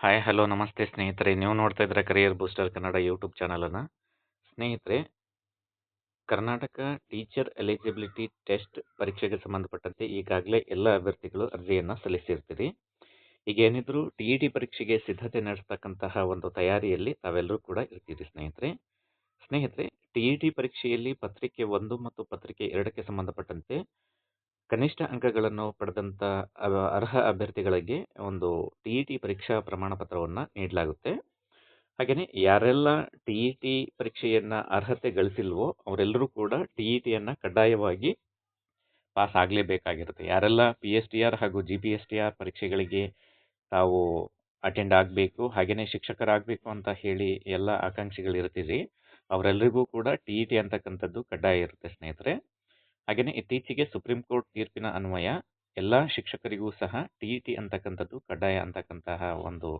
Hi hello ನಮಸ್ತೆ ಸ್ನೇಹಿತರೆ. ನೀವು ನೋಡ್ತಾ ಇದ್ರೆ ಕರಿಯರ್ ಬೂಸ್ಟರ್ ಕನ್ನಡ ಯೂಟ್ಯೂಬ್ ಚಾನಲನ್ನು ಸ್ನೇಹಿತರೆ, ಕರ್ನಾಟಕ ಟೀಚರ್ ಎಲಿಜಿಬಿಲಿಟಿ ಟೆಸ್ಟ್ ಪರೀಕ್ಷೆಗೆ ಸಂಬಂಧಪಟ್ಟಂತೆ ಈಗಾಗಲೇ ಎಲ್ಲ ಅಭ್ಯರ್ಥಿಗಳು ಅರ್ಜಿಯನ್ನು ಸಲ್ಲಿಸಿರ್ತೀರಿ. ಈಗ ಏನಿದ್ರು ಟಿ ಇ ಟಿ ಪರೀಕ್ಷೆಗೆ ಸಿದ್ಧತೆ ನಡೆಸ್ತಕ್ಕಂತಹ ಒಂದು ತಯಾರಿಯಲ್ಲಿ ತಾವೆಲ್ಲರೂ ಕೂಡ ಇರ್ತೀರಿ ಸ್ನೇಹಿತರೆ. ಸ್ನೇಹಿತರೆ ಟಿ ಇ ಟಿ ಪರೀಕ್ಷೆಯಲ್ಲಿ ಪತ್ರಿಕೆ ಒಂದು ಮತ್ತು ಪತ್ರಿಕೆ ಎರಡಕ್ಕೆ ಸಂಬಂಧಪಟ್ಟಂತೆ ಕನಿಷ್ಠ ಅಂಕಗಳನ್ನು ಪಡೆದಂತ ಅರ್ಹ ಅಭ್ಯರ್ಥಿಗಳಿಗೆ ಒಂದು ಟಿ ಇ ಟಿ ಪರೀಕ್ಷಾ ಪ್ರಮಾಣ ಪತ್ರವನ್ನು ನೀಡಲಾಗುತ್ತೆ. ಹಾಗೆಯೇ ಯಾರೆಲ್ಲ ಟಿ ಇ ಟಿ ಪರೀಕ್ಷೆಯನ್ನು ಅರ್ಹತೆ ಗಳಿಸಿಲ್ವೋ ಅವರೆಲ್ಲರೂ ಕೂಡ ಟಿ ಇ ಟಿಯನ್ನು ಕಡ್ಡಾಯವಾಗಿ ಪಾಸ್ ಆಗಲೇಬೇಕಾಗಿರುತ್ತೆ. ಯಾರೆಲ್ಲ ಪಿ ಎಸ್ ಟಿ ಆರ್ ಹಾಗೂ G P S T R ಪರೀಕ್ಷೆಗಳಿಗೆ ತಾವು ಅಟೆಂಡ್ ಆಗಬೇಕು ಹಾಗೆಯೇ ಶಿಕ್ಷಕರಾಗಬೇಕು ಅಂತ ಹೇಳಿ ಎಲ್ಲ ಆಕಾಂಕ್ಷಿಗಳಿರ್ತೀರಿ ಅವರೆಲ್ಲರಿಗೂ ಕೂಡ ಟಿ ಇ ಟಿ ಅಂತಕ್ಕಂಥದ್ದು ಕಡ್ಡಾಯ ಇರುತ್ತೆ ಸ್ನೇಹಿತರೆ. ಹಾಗೆಯೇ ಇತ್ತೀಚೆಗೆ ಸುಪ್ರೀಂ ಕೋರ್ಟ್ ತೀರ್ಪಿನ ಅನ್ವಯ ಎಲ್ಲ ಶಿಕ್ಷಕರಿಗೂ ಸಹ ಟಿ ಇ ಟಿ ಅಂತಕ್ಕಂಥದ್ದು, ಕಡ್ಡಾಯ ಅಂತಕ್ಕಂತಹ ಒಂದು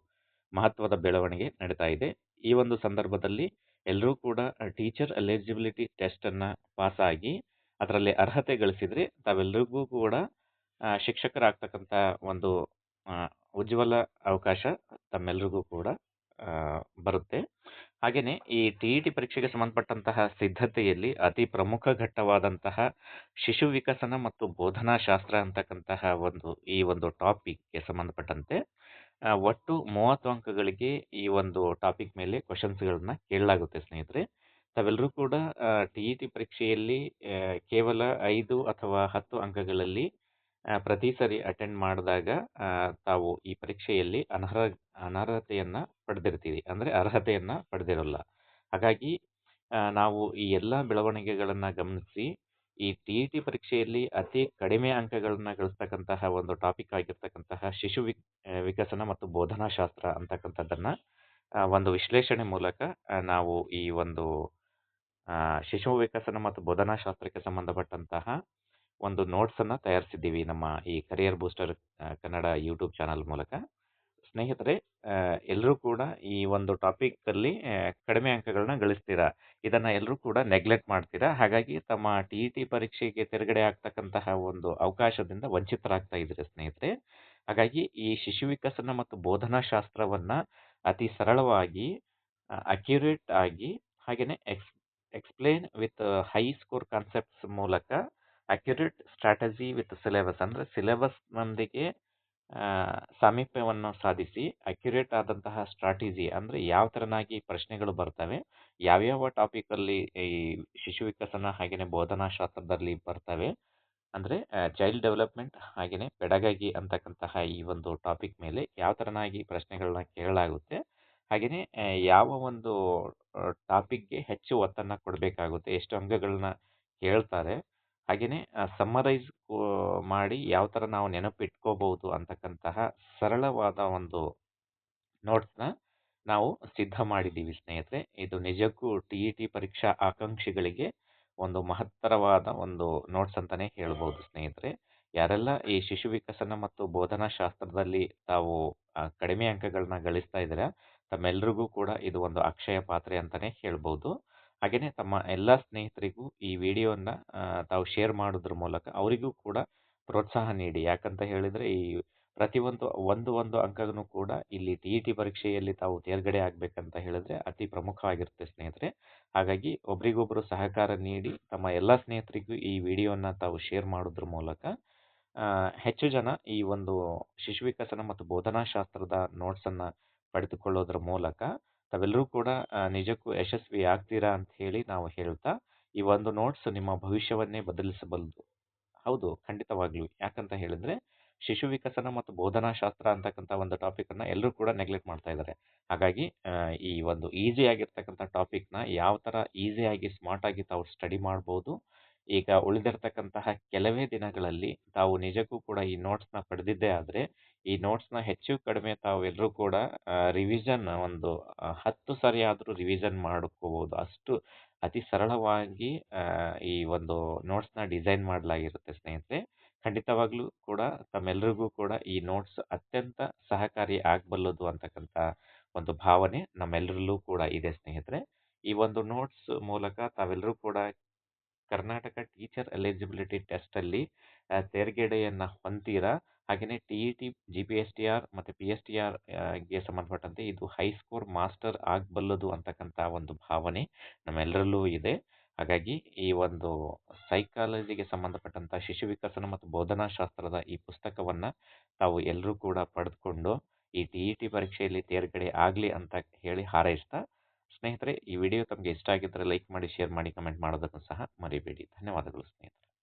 ಮಹತ್ವದ ಬೆಳವಣಿಗೆ ನಡೀತಾ ಇದೆ. ಈ ಒಂದು ಸಂದರ್ಭದಲ್ಲಿ ಎಲ್ಲರೂ ಕೂಡ ಟೀಚರ್ ಎಲಿಜಿಬಿಲಿಟಿ ಟೆಸ್ಟನ್ನು ಪಾಸ್ ಆಗಿ ಅದರಲ್ಲಿ ಅರ್ಹತೆ ಗಳಿಸಿದರೆ ತಾವೆಲ್ಲರಿಗೂ ಕೂಡ ಶಿಕ್ಷಕರಾಗ್ತಕ್ಕಂಥ ಒಂದು ಉಜ್ವಲ ಅವಕಾಶ ತಮ್ಮೆಲ್ಲರಿಗೂ ಕೂಡ ಬರುತ್ತೆ. ಹಾಗೆಯೇ ಈ ಟಿ ಇ ಟಿ ಪರೀಕ್ಷೆಗೆ ಸಂಬಂಧಪಟ್ಟಂತಹ ಸಿದ್ಧತೆಯಲ್ಲಿ ಅತಿ ಪ್ರಮುಖ ಘಟ್ಟವಾದಂತಹ ಶಿಶು ವಿಕಸನ ಮತ್ತು ಬೋಧನಾ ಶಾಸ್ತ್ರ ಅಂತಕ್ಕಂತಹ ಒಂದು, ಈ ಒಂದು ಟಾಪಿಕ್ಗೆ ಸಂಬಂಧಪಟ್ಟಂತೆ ಒಟ್ಟು ಮೂವತ್ತು ಅಂಕಗಳಿಗೆ ಈ ಒಂದು ಟಾಪಿಕ್ ಮೇಲೆ ಕ್ವಶನ್ಸ್ಗಳನ್ನ ಕೇಳಲಾಗುತ್ತೆ ಸ್ನೇಹಿತರೆ. ತಾವೆಲ್ಲರೂ ಕೂಡ ಟಿ ಇ ಟಿ ಪರೀಕ್ಷೆಯಲ್ಲಿ ಕೇವಲ ಐದು ಅಥವಾ ಹತ್ತು ಅಂಕಗಳಲ್ಲಿ ಪ್ರತಿ ಸರಿ ಅಟೆಂಡ್ ಮಾಡಿದಾಗ ತಾವು ಈ ಪರೀಕ್ಷೆಯಲ್ಲಿ ಅನರ್ಹ, ಅನರ್ಹತೆಯನ್ನ ಪಡೆದಿರ್ತೀರಿ. ಅಂದರೆ ಅರ್ಹತೆಯನ್ನ ಪಡೆದಿರೋಲ್ಲ. ಹಾಗಾಗಿ ನಾವು ಈ ಎಲ್ಲ ಬೆಳವಣಿಗೆಗಳನ್ನ ಗಮನಿಸಿ, ಈ ಟಿ ಇ ಟಿ ಪರೀಕ್ಷೆಯಲ್ಲಿ ಅತಿ ಕಡಿಮೆ ಅಂಕಗಳನ್ನ ಗಳಿಸ್ತಕ್ಕಂತಹ ಒಂದು ಟಾಪಿಕ್ ಆಗಿರ್ತಕ್ಕಂತಹ ಶಿಶು ವಿಕ್ ವಿಕಸನ ಮತ್ತು ಬೋಧನಾ ಶಾಸ್ತ್ರ ಅಂತಕ್ಕಂಥದ್ದನ್ನ ಒಂದು ವಿಶ್ಲೇಷಣೆ ಮೂಲಕ ನಾವು ಈ ಒಂದು ಶಿಶು ವಿಕಸನ ಮತ್ತು ಬೋಧನಾ ಶಾಸ್ತ್ರಕ್ಕೆ ಸಂಬಂಧಪಟ್ಟಂತಹ ಒಂದು ನೋಟ್ಸ್ ಅನ್ನ ತಯಾರಿಸಿದ್ದೀವಿ ನಮ್ಮ ಈ career booster Kannada YouTube channel ಮೂಲಕ. ಸ್ನೇಹಿತರೆ ಎಲ್ಲರೂ ಕೂಡ ಈ ಒಂದು ಟಾಪಿಕ್ ಅಲ್ಲಿ ಕಡಿಮೆ ಅಂಕಗಳನ್ನ ಗಳಿಸ್ತೀರಾ? ಇದನ್ನ ಎಲ್ಲರೂ ಕೂಡ ನೆಗ್ಲೆಕ್ಟ್ ಮಾಡ್ತೀರಾ? ಹಾಗಾಗಿ ತಮ್ಮ ಟಿ ಇ ಟಿ ಪರೀಕ್ಷೆಗೆ ತೆರೆಗಡೆ ಆಗ್ತಕ್ಕಂತಹ ಒಂದು ಅವಕಾಶದಿಂದ ವಂಚಿತರಾಗ್ತಾ ಇದ್ದೀರಾ ಸ್ನೇಹಿತರೆ. ಹಾಗಾಗಿ ಈ ಶಿಶು ವಿಕಸನ ಮತ್ತು ಬೋಧನಾ ಶಾಸ್ತ್ರವನ್ನ ಅತಿ ಸರಳವಾಗಿ ಅಕ್ಯುರೇಟ್ ಆಗಿ ಹಾಗೆಯೇ ex explain with high score concepts ಮೂಲಕ ಅಕ್ಯುರೇಟ್ ಸ್ಟ್ರಾಟಜಿ ವಿತ್ ಸಿಲೆಬಸ್ ಅಂದರೆ ಸಿಲೆಬಸ್ನೊಂದಿಗೆ ಸಾಮೀಪ್ಯವನ್ನು ಸಾಧಿಸಿ ಅಕ್ಯುರೇಟ್ ಆದಂತಹ ಸ್ಟ್ರಾಟಜಿ ಅಂದರೆ ಯಾವ ಥರನಾಗಿ ಪ್ರಶ್ನೆಗಳು ಬರ್ತವೆ, ಯಾವ್ಯಾವ ಟಾಪಿಕಲ್ಲಿ ಈ ಶಿಶು ವಿಕಸನ ಹಾಗೆಯೇ ಬೋಧನಾ ಶಾಸ್ತ್ರದಲ್ಲಿ ಬರ್ತವೆ, ಅಂದರೆ ಚೈಲ್ಡ್ ಡೆವಲಪ್ಮೆಂಟ್ ಹಾಗೆಯೇ ಪೆಡಗಾಗಿ ಅಂತಕ್ಕಂತಹ ಈ ಒಂದು ಟಾಪಿಕ್ ಮೇಲೆ ಯಾವ ಥರನಾಗಿ ಪ್ರಶ್ನೆಗಳನ್ನ ಕೇಳಲಾಗುತ್ತೆ ಹಾಗೆಯೇ ಯಾವ ಒಂದು ಟಾಪಿಕ್ಗೆ ಹೆಚ್ಚು ಒತ್ತನ್ನು ಕೊಡಬೇಕಾಗುತ್ತೆ, ಎಷ್ಟು ಅಂಗಗಳನ್ನ ಕೇಳ್ತಾರೆ ಹಾಗೆಯೇ ಸಮ್ಮರೈಸ್ ಮಾಡಿ ಯಾವ ಥರ ನಾವು ನೆನಪಿಟ್ಕೋಬಹುದು ಅಂತಕ್ಕಂತಹ ಸರಳವಾದ ಒಂದು ನೋಟ್ಸ್ನ ನಾವು ಸಿದ್ಧ ಮಾಡಿದ್ದೀವಿ ಸ್ನೇಹಿತರೆ. ಇದು ನಿಜಕ್ಕೂ ಟಿ ಇ ಟಿ ಪರೀಕ್ಷಾ ಆಕಾಂಕ್ಷಿಗಳಿಗೆ ಒಂದು ಮಹತ್ತರವಾದ ಒಂದು ನೋಟ್ಸ್ ಅಂತಾನೆ ಹೇಳ್ಬೋದು ಸ್ನೇಹಿತರೆ. ಯಾರೆಲ್ಲ ಈ ಶಿಶು ವಿಕಸನ ಮತ್ತು ಬೋಧನಾ ಶಾಸ್ತ್ರದಲ್ಲಿ ತಾವು ಕಡಿಮೆ ಅಂಕಗಳನ್ನ ಗಳಿಸ್ತಾ ಇದ್ದೀರಾ ತಮ್ಮೆಲ್ಲರಿಗೂ ಕೂಡ ಇದು ಒಂದು ಅಕ್ಷಯ ಪಾತ್ರೆ ಅಂತಾನೆ ಹೇಳ್ಬೋದು. ಹಾಗೆಯೇ ತಮ್ಮ ಎಲ್ಲ ಸ್ನೇಹಿತರಿಗೂ ಈ ವಿಡಿಯೋನ ತಾವು ಶೇರ್ ಮಾಡೋದ್ರ ಮೂಲಕ ಅವರಿಗೂ ಕೂಡ ಪ್ರೋತ್ಸಾಹ ನೀಡಿ. ಯಾಕಂತ ಹೇಳಿದ್ರೆ ಈ ಪ್ರತಿಯೊಂದು, ಒಂದು ಒಂದು ಅಂಕನೂ ಕೂಡ ಇಲ್ಲಿ ಟಿ ಇ ಟಿ ಪರೀಕ್ಷೆಯಲ್ಲಿ ತಾವು ತೇರ್ಗಡೆ ಆಗ್ಬೇಕಂತ ಹೇಳಿದ್ರೆ ಅತಿ ಪ್ರಮುಖವಾಗಿರುತ್ತೆ ಸ್ನೇಹಿತರೆ. ಹಾಗಾಗಿ ಒಬ್ರಿಗೊಬ್ಬರು ಸಹಕಾರ ನೀಡಿ ತಮ್ಮ ಎಲ್ಲ ಸ್ನೇಹಿತರಿಗೂ ಈ ವಿಡಿಯೋನ ತಾವು ಶೇರ್ ಮಾಡೋದ್ರ ಮೂಲಕ ಹೆಚ್ಚು ಜನ ಈ ಒಂದು ಶಿಶು ವಿಕಸನ ಮತ್ತು ಬೋಧನಾ ಶಾಸ್ತ್ರದ ನೋಟ್ಸ್ ಅನ್ನ ಪಡೆದುಕೊಳ್ಳೋದ್ರ ಮೂಲಕ ತಾವೆಲ್ಲರೂ ಕೂಡ ನಿಜಕ್ಕೂ ಯಶಸ್ವಿ ಆಗ್ತೀರಾ ಅಂತ ಹೇಳಿ ನಾವು ಹೇಳ್ತಾ ಈ ಒಂದು ನೋಟ್ಸ್ ನಿಮ್ಮ ಭವಿಷ್ಯವನ್ನೇ ಬದಲಿಸಬಲ್ಲದು. ಹೌದು, ಖಂಡಿತವಾಗ್ಲೂ. ಯಾಕಂತ ಹೇಳಿದ್ರೆ, ಶಿಶು ವಿಕಸನ ಮತ್ತು ಬೋಧನಾ ಶಾಸ್ತ್ರ ಅಂತಕ್ಕಂಥ ಒಂದು ಟಾಪಿಕ್ ಅನ್ನ ಎಲ್ಲರೂ ಕೂಡ ನೆಗ್ಲೆಕ್ಟ್ ಮಾಡ್ತಾ ಇದ್ದಾರೆ. ಹಾಗಾಗಿ ಈ ಒಂದು ಈಸಿ ಆಗಿರ್ತಕ್ಕಂಥ ಟಾಪಿಕ್ನ ಯಾವ ಥರ ಈಸಿಯಾಗಿ, ಸ್ಮಾರ್ಟ್ ಆಗಿ ತಾವು ಸ್ಟಡಿ ಮಾಡ್ಬೋದು ಈಗ ಉಳಿದಿರ್ತಕ್ಕಂತಹ ಕೆಲವೇ ದಿನಗಳಲ್ಲಿ ತಾವು ನಿಜಕ್ಕೂ ಕೂಡ ಈ ನೋಟ್ಸ್ನ ಪಡೆದಿದ್ದೇ ಆದರೆ, ಈ ನೋಟ್ಸ್ನ ಹೆಚ್ಚು ಕಡಿಮೆ ತಾವು ಎಲ್ಲರೂ ಕೂಡ ರಿವಿಷನ್ ಒಂದು ಹತ್ತು ಸರಿ ಆದರೂ ರಿವಿಷನ್ ಮಾಡ್ಕೋಬಹುದು ಅಷ್ಟು ಅತಿ ಸರಳವಾಗಿ ಈ ಒಂದು ನೋಟ್ಸ್ನ ಡಿಸೈನ್ ಮಾಡಲಾಗಿರುತ್ತೆ ಸ್ನೇಹಿತರೆ. ಖಂಡಿತವಾಗ್ಲೂ ಕೂಡ ತಮ್ಮೆಲ್ಲರಿಗೂ ಕೂಡ ಈ ನೋಟ್ಸ್ ಅತ್ಯಂತ ಸಹಕಾರಿ ಆಗಬಲ್ಲದು ಅಂತಕ್ಕಂಥ ಒಂದು ಭಾವನೆ ನಮ್ಮೆಲ್ಲರಲ್ಲೂ ಕೂಡ ಇದೆ ಸ್ನೇಹಿತರೆ. ಈ ಒಂದು ನೋಟ್ಸ್ ಮೂಲಕ ತಾವೆಲ್ಲರೂ ಕೂಡ ಕರ್ನಾಟಕ ಟೀಚರ್ ಎಲಿಜಿಬಿಲಿಟಿ ಟೆಸ್ಟ್ ಅಲ್ಲಿ ಆ, ತೇರ್ಗಡೆಯನ್ನ ಹೊಂತೀರಾ ಹಾಗೆಯೇ T E T G P S T R ಮತ್ತು ಪಿ ಎಸ್ ಟಿ ಆರ್ಗೆ ಸಂಬಂಧಪಟ್ಟಂತೆ ಇದು ಹೈ ಸ್ಕೋರ್ ಮಾಸ್ಟರ್ ಆಗಬಲ್ಲದು ಅಂತಕ್ಕಂಥ ಒಂದು ಭಾವನೆ ನಮ್ಮೆಲ್ಲರಲ್ಲೂ ಇದೆ. ಹಾಗಾಗಿ ಈ ಒಂದು ಸೈಕಾಲಜಿಗೆ ಸಂಬಂಧಪಟ್ಟಂಥ ಶಿಶು ವಿಕಸನ ಮತ್ತು ಬೋಧನಾ ಶಾಸ್ತ್ರದ ಈ ಪುಸ್ತಕವನ್ನು ತಾವು ಎಲ್ಲರೂ ಕೂಡ ಪಡೆದುಕೊಂಡು ಈ ಟಿ ಇ ಟಿ ಪರೀಕ್ಷೆಯಲ್ಲಿ ತೇರ್ಗಡೆ ಆಗಲಿ ಅಂತ ಹೇಳಿ ಹಾರೈಸ್ತಾ ಸ್ನೇಹಿತರೆ, ಈ ವಿಡಿಯೋ ತಮಗೆ ಇಷ್ಟ ಆಗಿದ್ದರೆ ಲೈಕ್ ಮಾಡಿ, ಶೇರ್ ಮಾಡಿ, ಕಮೆಂಟ್ ಮಾಡೋದನ್ನು ಸಹ ಮರಿಬೇಡಿ. ಧನ್ಯವಾದಗಳು ಸ್ನೇಹಿತರೆ.